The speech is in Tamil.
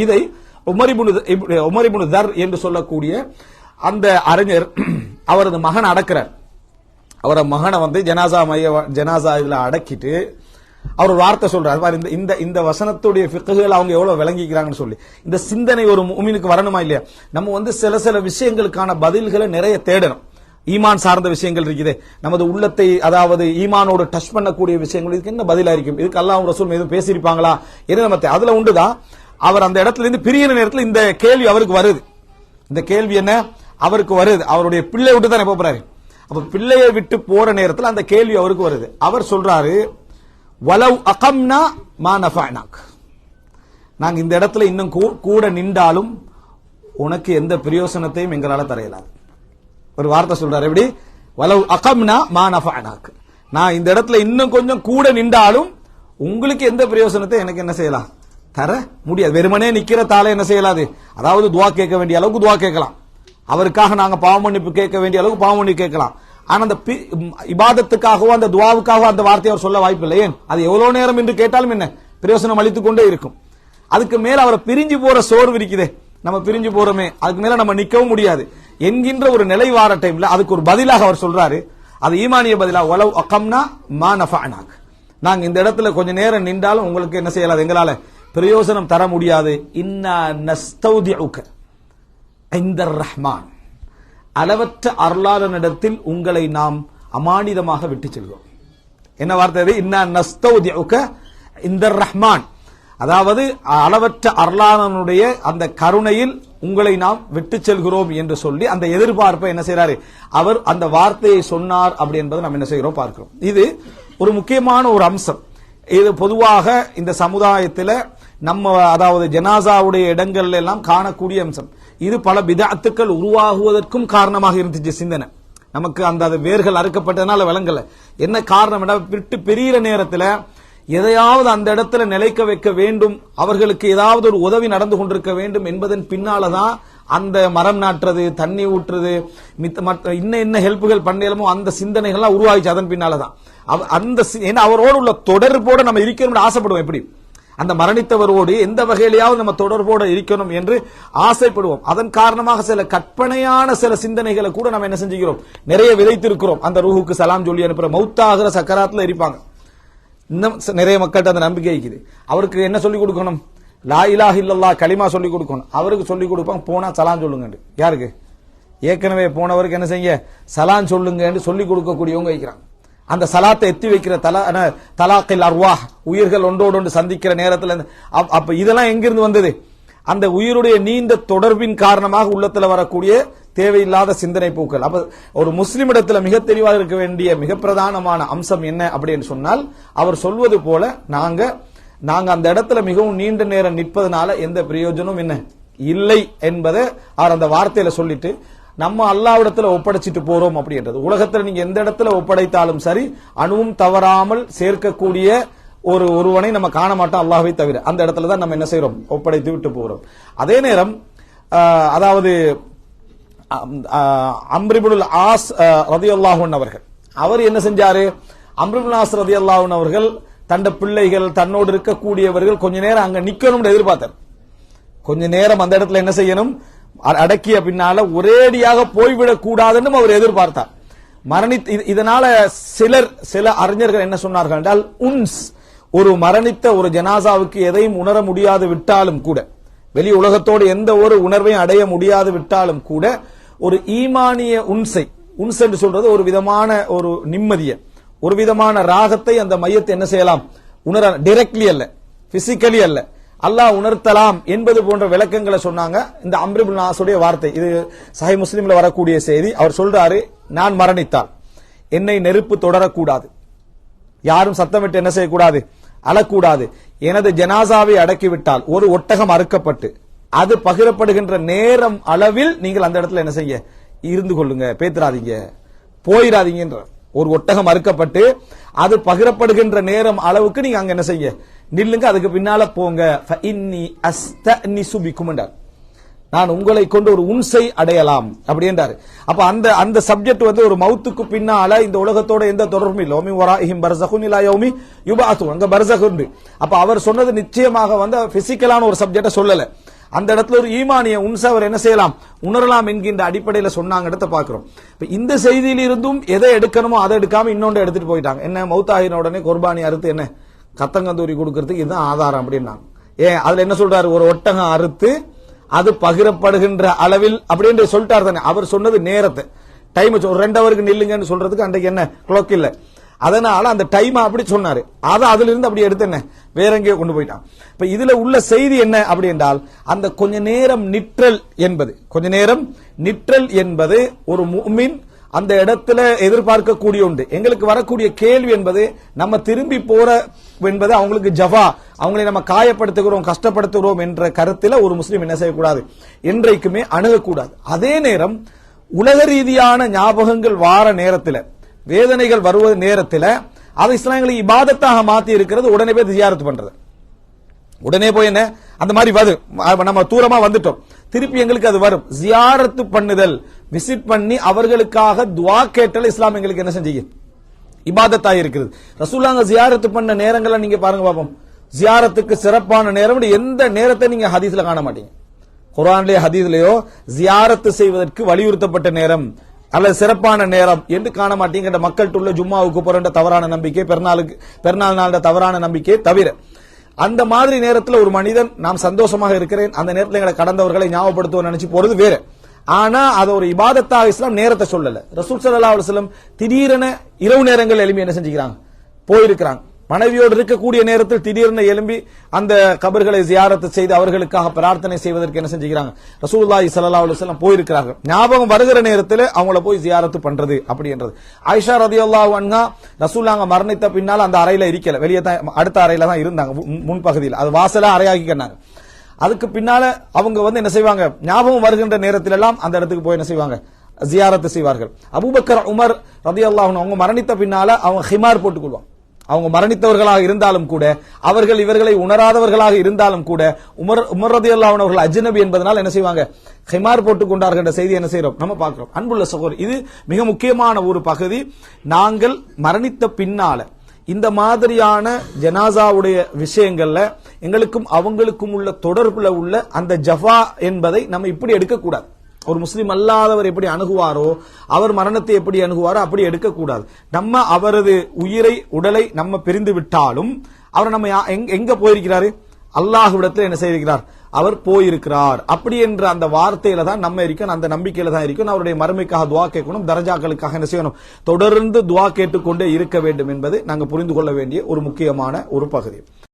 இதை உமரிபுனு தர் என்று சொல்லக்கூடிய அந்த அறிஞர் அவரது மகன் அடக்கிறார். அவரது மகனை வந்து ஜனாசா மைய ஜனாசா இதுல அடக்கிட்டு அவர் வார்த்தை சொல்றாரு. இந்த இந்த இந்த வசனத்துடைய பிக்குகள் அவங்க எவ்வளவு விளங்கிக்கிறாங்கன்னு சொல்லி. இந்த சிந்தனை ஒரு உமினுக்கு வரணுமா இல்லையா? நம்ம வந்து சில சில விஷயங்களுக்கான பதில்களை நிறைய தேடணும். ஈமான் சார்ந்த விஷயங்கள் இருக்குது. நமது உள்ளத்தை அதாவது ஈமானோடு டச் பண்ணக்கூடிய விஷயங்கள் இதுக்கு என்ன பதிலாக இருக்கும்? இதுக்கு அல்லாஹ் ரசூல் எதுவும் பேசியிருப்பாங்களா? என்ன நம்ம அதுல உண்டுதான் அவர் அந்த இடத்துல இருந்து பிரியிற நேரத்தில் இந்த கேள்வி அவருக்கு வருது. இந்த கேள்வி என்ன? அவருக்கு வருது. அவருடைய பிள்ளை விட்டு தானே போறாரு? அப்ப பிள்ளையை விட்டு போற நேரத்தில் அந்த கேள்வி அவருக்கு வருது. அவர் சொல்றாரு வலவ் அகம்னா மா நஃபஅனாக். நாங்க இந்த இடத்துல இன்னும் கூ- கூட நின்றாலும் உனக்கு எந்த பிரயோசனத்தையும் எங்களால தர ஒரு வார்த்தை சொல்றாரு. எப்படி? வலவ் அகம்னா மா நஃபஅனாக். நான் இந்த இடத்துல இன்னும் கொஞ்சம் கூட நின்றாலும் உங்களுக்கு எந்த பிரயோசனத்தை எனக்கு என்ன செய்யலாம்? தர முடியாது. வெறுமனே நிக்கிற தாளை என்ன செய்யலாது? அதாவது துவா கேட்க வேண்டிய அளவுக்கு துவா கேட்கலாம். அவருக்காக நாங்க பாவமன்னிப்பு கேட்க வேண்டிய அளவுக்கு பாவ கேட்கலாம். ஆனா அந்த பி- இபாதத்துக்காகவோ அந்த துவாவுக்காகவோ அந்த வார்த்தையை அவர் சொல்ல வாய்ப்பில்லை ஏன்? அது எவ்வளவு நேரம் என்று கேட்டாலும் என்ன? பிரயோசனம் அளித்துக் கொண்டே இருக்கும். அதுக்கு மேல அவரை பிரிஞ்சு போற சோர்வு இருக்குதே. நம்ம பிரிஞ்சு போறோமே. அதுக்கு மேல நம்ம நிக்கவும் முடியாது. என்கின்ற ஒரு நிலை வார டைம்ல அதுக்கு ஒரு பதிலாக அவர் சொல்றாரு. அது ஈமானிய பதிலாக உலவ் அக்கம்னா மா நஃபஅனாக். நாங்க இந்த இடத்துல கொஞ்ச நேரம் நின்றாலும் உங்களுக்கு என்ன செய்யலாம் எங்களால பிரயோசனம் தர முடியாது. இன்னா நஸ்தௌதிஉக இந்த ரஹ்மான் அளவற்ற அருளாளனிடத்தில் உங்களை நாம் அமானிதமாக விட்டு செல்கிறோம். என்ன வார்த்தை இன்ன இன்னா நஸ்தௌதிஉக இந்த ரஹ்மான் அதாவது அளவற்ற அருளாளனுடைய அந்த கருணையில் உங்களை நாம் விட்டு செல்கிறோம் என்று சொல்லி அந்த எதிர்பார்ப்பை என்ன செய்யறாரு அவர் அந்த வார்த்தையை சொன்னார் அப்படி என்பதை நாம் என்ன செய்கிறோம் பார்க்கிறோம். இது ஒரு முக்கியமான ஒரு அம்சம். இது பொதுவாக இந்த சமுதாயத்தில் நம்ம அதாவது ஜனாசாவுடைய இடங்கள்ல எல்லாம் காணக்கூடிய அம்சம். இது பல விதாத்துக்கள் உருவாகுவதற்கும் காரணமாக இருந்துச்சு சிந்தனை. நமக்கு அந்த அது வேர்கள் அறுக்கப்பட்டதுனால விளங்கல. என்ன காரணம்? விட்டு பெரிய நேரத்தில் எதையாவது அந்த இடத்துல நிலைக்க வைக்க வேண்டும் அவர்களுக்கு ஏதாவது ஒரு உதவி நடந்து கொண்டிருக்க வேண்டும் என்பதன் பின்னாலதான் அந்த மரம் நாட்டுறது தண்ணி ஊற்றுறது மித்த மற்ற இன்ன என்ன ஹெல்ப்புகள் பண்ணலமோ அந்த சிந்தனைகள்லாம் உருவாகிச்சு அதன் பின்னால தான் அந்த சி- ஏன்னா அவரோடு உள்ள தொடர்போடு நம்ம இருக்கணும்னு ஆசைப்படுவோம் எப்படி? அந்த மரணித்தவரோடு எந்த வகையிலையாவது நம்ம தொடர்போடு இருக்கணும் என்று ஆசைப்படுவோம். அதன் காரணமாக சில கற்பனையான சில சிந்தனைகளை கூட நம்ம என்ன செஞ்சுக்கிறோம்? நிறைய விதைத்திருக்கிறோம். அந்த ரூஹுக்கு சலாம் சொல்லி அனுப்புற மௌத்தாகிற சக்கராத்துல இருப்பாங்க. இன்னும் நிறைய மக்கள்கிட்ட அந்த நம்பிக்கை இருக்குது. அவருக்கு என்ன சொல்லி கொடுக்கணும்? லா இலாஹ் இல்லல்லா களிமா சொல்லி கொடுக்கணும். அவருக்கு சொல்லி கொடுப்பாங்க போனா சலான் சொல்லுங்க யாருக்கு? ஏற்கனவே போனவருக்கு என்ன செய்ய? சலான் சொல்லுங்கன்னு சொல்லி கொடுக்கக்கூடியவங்க வைக்கிறாங்க அந்த சலாத்தை எத்தி வைக்கிற தலா தலாக்கில் அர்வாஹ் உயிர்கள் ஒன்றோடு ஒன்று சந்திக்கிற நேரத்தில் அப்- அப்ப இதெல்லாம் எங்கிருந்து வந்தது? அந்த உயிருடைய நீண்ட தொடர்பின் காரணமாக உள்ளத்துல வரக்கூடிய தேவையில்லாத சிந்தனை பூக்கள். அப்ப ஒரு முஸ்லிமிடத்துல மிக தெளிவாக இருக்க வேண்டிய மிக பிரதானமான அம்சம் என்ன அப்படின்னு சொன்னால் அவர் சொல்வது போல நாங்க நாங்க அந்த இடத்துல மிகவும் நீண்ட நேரம் நிற்பதனால எந்த பிரயோஜனமும் என்ன? இல்லை என்பதை அவர் அந்த வார்த்தையில சொல்லிட்டு நம்ம அல்லாவிடத்துல ஒப்படைச்சிட்டு போறோம் அப்படின்றது. உலகத்துல நீங்க எந்த இடத்துல ஒப்படைத்தாலும் சரி அணுவும் தவறாமல் சேர்க்கக்கூடிய ஒரு ஒருவனை நம்ம காண மாட்டோம் அல்லாஹை தவிர. அந்த இடத்துல தான் நம்ம என்ன செய்யறோம் ஒப்படைத்து விட்டு போறோம். அதே நேரம் அதாவது அம்ரிபுல் ஆஸ் ரதியுல்லாஹன் அவர்கள். அவர் என்ன செஞ்சாரு? அம்ரிபுல் ஆஸ் ரதி அல்லாஹன் அவர்கள் தண்ட பிள்ளைகள் தன்னோடு இருக்கக்கூடியவர்கள் கொஞ்ச நேரம் அங்க நிக்கணும்னு எதிர்பார்த்தார். கொஞ்ச நேரம் அந்த இடத்துல என்ன செய்யணும்? அடக்கிய பின்னால ஒரேடியாக போய்விடக் கூடாதுன்னு அவர் எதிர்பார்த்தார். மரணி இது- இதனால சிலர் சில அறிஞர்கள் என்ன சொன்னார்கள் என்றால் உன்ஸ் ஒரு மரணித்த ஒரு ஜனாசாவுக்கு எதையும் உணர முடியாது விட்டாலும் கூட வெளி உலகத்தோடு எந்த ஒரு உணர்வையும் அடைய முடியாது விட்டாலும் கூட ஒரு ஈமானிய உன்சை உன்ஸ் என்று சொல்றது ஒரு விதமான ஒரு நிம்மதிய ஒரு விதமான ராகத்தை அந்த மையத்தை என்ன செய்யலாம்? உணர டைரக்ட்லி அல்ல பிசிக்கலி அல்ல அல்லாஹ் உணர்த்தலாம் என்பது போன்ற விளக்கங்களை சொன்னாங்க. இந்த அம்ரிபுல் நாசுடைய வார்த்தை. இது சஹி முஸ்லீம்ல வரக்கூடிய செய்தி. அவர் சொல்றாரு நான் மரணித்தால் என்னை நெருப்பு தொடரக்கூடாது. யாரும் சத்தமிட்டு என்ன செய்யக்கூடாது? அழக்கூடாது. எனது ஜனாசாவை அடக்கிவிட்டால் ஒரு ஒட்டகம் அறுக்கப்பட்டு அது பகிரப்படுகின்ற நேரம் அளவில் நீங்கள் அந்த இடத்துல என்ன செய்ய இருந்து கொள்ளுங்க. பேத்துறாதீங்க. போயிடாதீங்கன்ற ஒரு ஒட்டகம் அறுக்கப்பட்டு அது பகிரப்படுகின்ற நேரம் அளவுக்கு நீங்க அங்க என்ன செய்ய நில்லுங்க அதுக்கு பின்னால போங்க. என்றார். நான் உங்களை கொண்டு ஒரு உன்சை அடையலாம் அப்படி என்றார். அப்ப அந்த அந்த சப்ஜெக்ட் வந்து ஒரு மவுத்துக்கு பின்னால இந்த உலகத்தோட எந்த தொடர்பும் இல்லை. ஓமி வராஹிம் பர்சகுன் இல்லா யோமி யுபாத்து அங்க பர்சகுண்டு அப்ப அவர் சொன்னது நிச்சயமாக வந்து பிசிக்கலான ஒரு சப்ஜெக்ட சொல்லல. அந்த இடத்துல ஒரு ஈமானிய உன்சை அவர் என்ன செய்யலாம்? உணரலாம் என்கின்ற அடிப்படையில் சொன்னாங்க இடத்த பாக்குறோம் இப்ப இந்த செய்தியில இருந்தும் எதை எடுக்கணுமோ அதை எடுக்காம இன்னொன்று எடுத்துட்டு போயிட்டாங்க. என்ன மௌத்தாகின உடனே குர்பானி அறுத்து என்ன? கத்தங்கந்தூரி கொடுக்கறதுக்கு இதுதான் ஆதாரம் அப்படின்னாங்க. ஏன்? அதுல என்ன சொல்றாரு? ஒரு ஒட்டகம் அறுத்து அது பகிரப்படுகின்ற அளவில் அப்படின்னு சொல்லிட்டார் தானே. அவர் சொன்னது நேரத்தை. டைம் ஒரு ரெண்டவருக்கு நில்லுங்கன்னு சொல்றதுக்கு அன்றைக்கு என்ன? கிளாக் இல்லை. அதனால அந்த டைம் அப்படி சொன்னாரு. அதை அதுல இருந்து அப்படி எடுத்து என்ன? வேற எங்கேயோ கொண்டு போயிட்டான். இப்ப இதுல உள்ள செய்தி என்ன அப்படி என்றால் அந்த கொஞ்ச நேரம் நிற்றல் என்பது. கொஞ்ச நேரம் நிற்றல் என்பது ஒரு மீன் அந்த இடத்துல எதிர்பார்க்கக்கூடிய உண்டு எங்களுக்கு வரக்கூடிய கேள்வி என்பது நம்ம திரும்பி போற என்பது அவங்களுக்கு ஜவா அவங்களை நம்ம காயப்படுத்துகிறோம் கஷ்டப்படுத்துகிறோம் என்ற கருத்தில் ஒரு முஸ்லீம் என்ன செய்யக்கூடாது? என்றைக்குமே அணுகக்கூடாது. அதே நேரம் உலக ரீதியான ஞாபகங்கள் வார நேரத்தில் வேதனைகள் வருவது நேரத்தில் அதை இஸ்லாமிகளை இபாதத்தாக மாற்றி இருக்கிறது உடனே போய் ஜியாரத்து பண்றது. உடனே போய் என்ன? அந்த மாதிரி வரும். நம்ம தூரமா வந்துட்டோம். திருப்பி எங்களுக்கு அது வரும். ஜியாரத்து பண்ணுதல். விசிட் பண்ணி அவர்களுக்காக துவா கேட்டல் இஸ்லாம் எங்களுக்கு என்ன செஞ்சீங்க இபாதத்தா இருக்கிறது. ரசூலாங்க ஜியாரத்து பண்ண நேரங்களை நீங்க பாருங்க பாப்போம். ஜியாரத்துக்கு சிறப்பான நேரம். எந்த நேரத்தை நீங்க ஹதீஸ்ல காண மாட்டீங்க? குரான்லயோ ஹதீஸ்லயோ ஜியாரத்து செய்வதற்கு வலியுறுத்தப்பட்ட நேரம். அல்லது சிறப்பான நேரம். என்று காண மாட்டீங்கன்ற மக்கள்கிட்ட உள்ள ஜும்மாவுக்கு போற தவறான நம்பிக்கை பெருநாளுக்கு பெருநாள் நாள் தவறான நம்பிக்கை தவிர. அந்த மாதிரி நேரத்தில் ஒரு மனிதன் நாம் சந்தோஷமாக இருக்கிறேன். அந்த நேரத்தில் எங்களை கடந்தவர்களை ஞாபகப்படுத்துவோம் நினைச்சு போறது வேற. ஆனா அது ஒரு இபாதத்தாக இஸ்லாம் நேரத்தை சொல்லல. ரசூல் சல்லா அலுவலம் திடீரென இரவு நேரங்கள் எளிமையை என்ன செஞ்சுக்கிறாங்க? போயிருக்கிறாங்க. மனைவியோடு இருக்கக்கூடிய நேரத்தில் திடீர்னு எழும்பி அந்த கபர்களை ஜியாரத்து செய்து அவர்களுக்காக பிரார்த்தனை செய்வதற்கு என்ன செஞ்சுக்கிறாங்க? ரசூல்லாய் சல்லா அலுவலம் போயிருக்கிறார்கள். ஞாபகம் வருகிற நேரத்தில் அவங்கள போய் ஜியாரத்து பண்றது அப்படின்றது. ஆயிஷா ரதியுல்லா அன்ஹா ரசூல்லாங்க மரணித்த பின்னால் அந்த அறையில இருக்கல. வெளியே தான் அடுத்த அறையில தான் இருந்தாங்க. முன்- முன்பகுதியில் அது வாசலா அறையாக்கினாங்க அதுக்கு பின்னால அவங்க வந்து என்ன செய்வாங்க? ஞாபகம் வருகின்ற நேரத்தில் எல்லாம் அந்த இடத்துக்கு போய் என்ன செய்வாங்க? ஜியாரத்து செய்வார்கள். அபுபக்கர் உமர் ரதியுல்லா அவங்க மரணித்த பின்னால அவங்க ஹிமார் போட்டுக்கொள்வாங்க. அவங்க மரணித்தவர்களாக இருந்தாலும் கூட அவர்கள் இவர்களை உணராதவர்களாக இருந்தாலும் கூட உமர் உமர் அவர்கள் அஜ்னபி என்பதனால் என்ன செய்வாங்க? ஹிமார் போட்டுக் கொண்டார்கள் என்ற செய்தி என்ன செய்யறோம் நம்ம பார்க்கிறோம். அன்புள்ள சகோதரர் இது மிக முக்கியமான ஒரு பகுதி. நாங்கள் மரணித்த பின்னால இந்த மாதிரியான ஜனாசாவுடைய விஷயங்கள்ல எங்களுக்கும் அவங்களுக்கும் உள்ள தொடர்புல உள்ள அந்த ஜஃபா என்பதை நம்ம இப்படி எடுக்கக்கூடாது. ஒரு முஸ்லிம் அல்லாதவர் எப்படி அணுகுவாரோ அவர் மரணத்தை எப்படி அணுகுவாரோ அப்படி எடுக்கக்கூடாது. நம்ம அவரது உயிரை உடலை நம்ம பிரிந்து விட்டாலும் அவர் நம்ம எங்க- போயிருக்கிறாரு? அல்லாஹுவிடத்தில் என்ன செய்திருக்கிறார்? அவர் போயிருக்கிறார். அப்படி என்ற அந்த வார்த்தையில தான் நம்ம இருக்கணும் அந்த நம்பிக்கையில தான் இருக்கணும் அவருடைய மறுமைக்காக துவா கேட்கணும் தரஜாக்களுக்காக என்ன செய்யணும்? தொடர்ந்து துவா கேட்டுக்கொண்டே இருக்க வேண்டும் என்பது நாங்க புரிந்து கொள்ள வேண்டிய ஒரு முக்கியமான ஒரு பகுதி.